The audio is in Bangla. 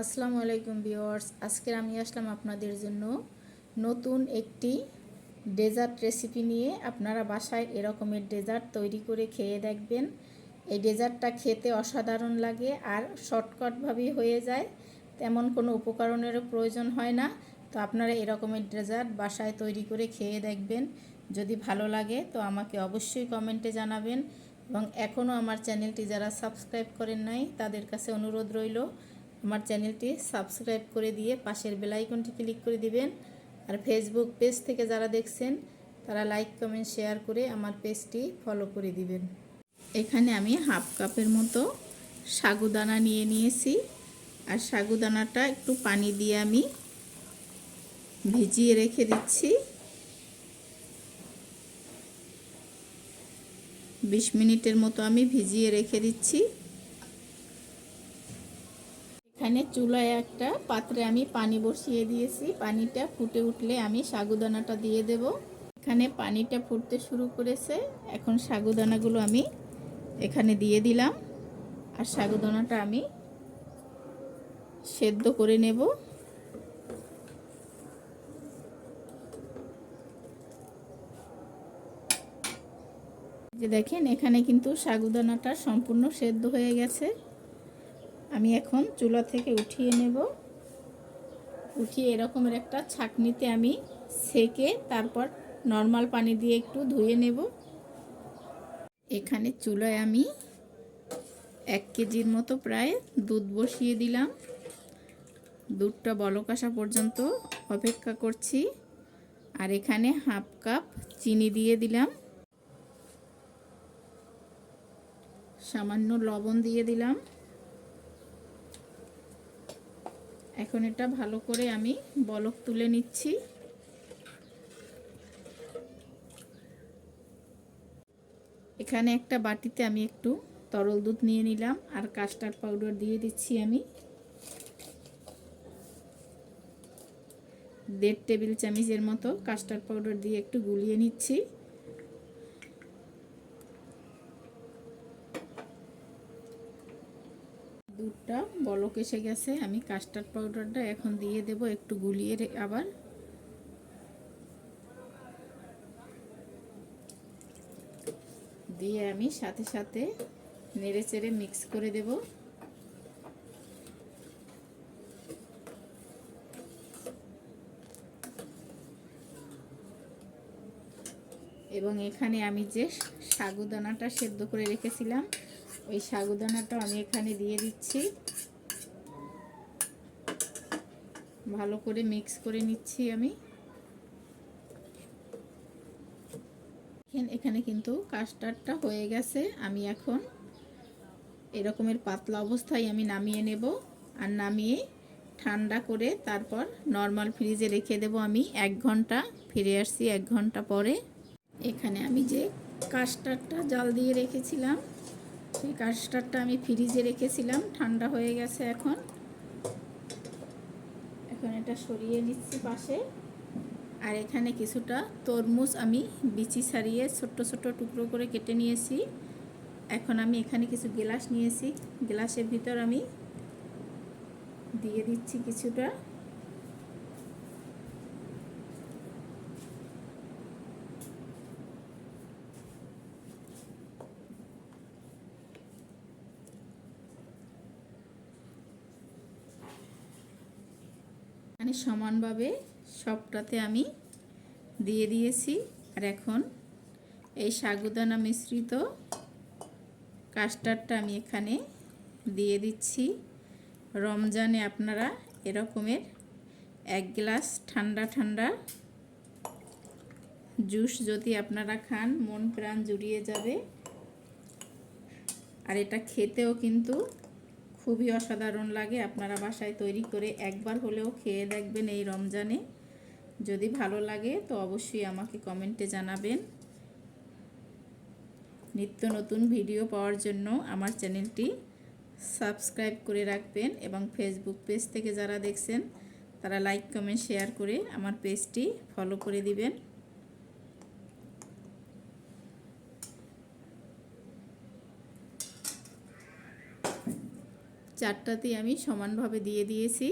আসসালামু আলাইকুম ভিউয়ার্স, আজকে আমি আসলাম আপনাদের জন্য নতুন একটি ডেজার্ট রেসিপি নিয়ে। আপনারা বাসায় এরকমের ডেজার্ট তৈরি করে খেয়ে দেখবেন। এই ডেজার্টটা খেতে অসাধারণ লাগে আর শর্টকাটভাবেই হয়ে যায়। তেমন কোনো উপকরণেরও প্রয়োজন হয় না। তো আপনারা এরকমের ডেজার্ট বাসায় তৈরি করে খেয়ে দেখবেন। যদি ভালো লাগে তো আমাকে অবশ্যই কমেন্টে জানাবেন। এবং এখনও আমার চ্যানেলটি যারা সাবস্ক্রাইব করেন নাই, তাদের কাছে অনুরোধ রইল আমার চ্যানেলটি সাবস্ক্রাইব করে দিয়ে পাশের বেলাইকনটি ক্লিক করে দিবেন। আর ফেসবুক পেজ থেকে যারা দেখছেন, তারা লাইক কমেন্ট শেয়ার করে আমার পেজটি ফলো করে দিবেন। এখানে আমি হাফ কাপের মতো সাগুদানা নিয়ে নিয়েছি। আর সাগুদানাটা একটু পানি দিয়ে আমি ভিজিয়ে রেখে দিচ্ছি। বিশ মিনিটের মতো আমি ভিজিয়ে রেখে দিচ্ছি। এখানে চুলায় একটা পাত্রে আমি পানি বসিয়ে দিয়েছি। পানিটা ফুটে উঠলে আমি সাগুদানাটা দিয়ে দেব। এখানে পানিটা ফুটতে শুরু করেছে। এখন সাগুদানাগুলো আমি এখানে দিয়ে দিলাম। আর সাগুদানাটা আমি সেদ্ধ করে নেব। যে দেখেন, এখানে কিন্তু সাগুদানাটা সম্পূর্ণ সেদ্ধ হয়ে গেছে। আমি এখন চুলা থেকে উঠিয়ে নেব। উঠিয়ে এরকমের একটা ছাকনিতে আমি সেকে তারপর নর্মাল পানি দিয়ে একটু ধুয়ে নেব। এখানে চুলায় আমি এক কেজির মতো প্রায় দুধ বসিয়ে দিলাম। দুধটা বলক আসা পর্যন্ত অপেক্ষা করছি। আর এখানে হাফ কাপ চিনি দিয়ে দিলাম। সামান্য লবণ দিয়ে দিলাম। এখন এটা ভালো করে আমি বলক তুলে নিচ্ছি। এখানে একটা বাটিতে আমি একটু তরল দুধ নিয়ে নিলাম আর কাস্টার্ড পাউডার দিয়ে দিচ্ছি আমি। দেড় টেবিল চামচের মতো কাস্টার্ড পাউডার দিয়ে একটু গুলিয়ে নিচ্ছি। দুধটা বলক এসে গেছে। আমি কাস্টার্ড পাউডারটা এখন দিয়ে দেব একটু গুলিয়ে আবার। দিয়ে আমি সাথে সাথে নেড়ে চেড়ে মিক্স করে দেব। এবং এখানে আমি যে সাগুদানাটা সেদ্ধ করে রেখেছিলাম ওই সাগুদানাটাও আমি এখানে দিয়ে দিচ্ছি। ভালো করে মিক্স করে নিচ্ছি আমি। এখানে কিন্তু কাস্টার্ডটা হয়ে গেছে। আমি এখন এরকমের পাতলা অবস্থায় আমি নামিয়ে নেব আর নামিয়ে ঠান্ডা করে তারপর নর্মাল ফ্রিজে রেখে দেব আমি। এক ঘণ্টা ফিরে আসছি এক ঘণ্টা পরে। এখানে আমি যে কাস্টার্ডটা জল দিয়ে রেখেছিলাম সেই কাস্টারটা আমি ফ্রিজে রেখেছিলাম, ঠান্ডা হয়ে গেছে এখন। এখন এটা সরিয়ে নিচ্ছি পাশে। আর এখানে কিছুটা তরমুজ আমি বিচি ছাড়িয়ে ছোট্ট ছোট্ট টুকরো করে কেটে নিয়েছি। এখন আমি এখানে কিছু গ্লাস নিয়েছি। গ্লাসের ভিতর আমি দিয়ে দিচ্ছি কিছুটা। সমানভাবে সবটাতে আমি দিয়ে দিয়েছি। আর এখন এই সাগুদানা মিশ্রিত কাস্টার্ডটা আমি এখানে দিয়ে দিচ্ছি। রমজানে আপনারা এরকমের এক গ্লাস ঠান্ডা ঠান্ডা জুস যদি আপনারা খান, মন প্রাণ জুড়িয়ে যাবে। আর এটা খেতেও কিন্তু খুবই অসাধারণ লাগে। আপনারা বাসায় তৈরি করে একবার হলেও খেয়ে দেখবেন এই রমজানে। যদি ভালো লাগে তো অবশ্যই আমাকে কমেন্টে জানাবেন। নিত্য নতুন ভিডিও পাওয়ার জন্য আমার চ্যানেলটি সাবস্ক্রাইব করে রাখবেন এবং ফেসবুক পেজ থেকে যারা দেখছেন, তারা লাইক কমেন্ট শেয়ার করে আমার পেজটি ফলো করে দিবেন। চারটাতেই আমি সমানভাবে দিয়ে দিয়েছি।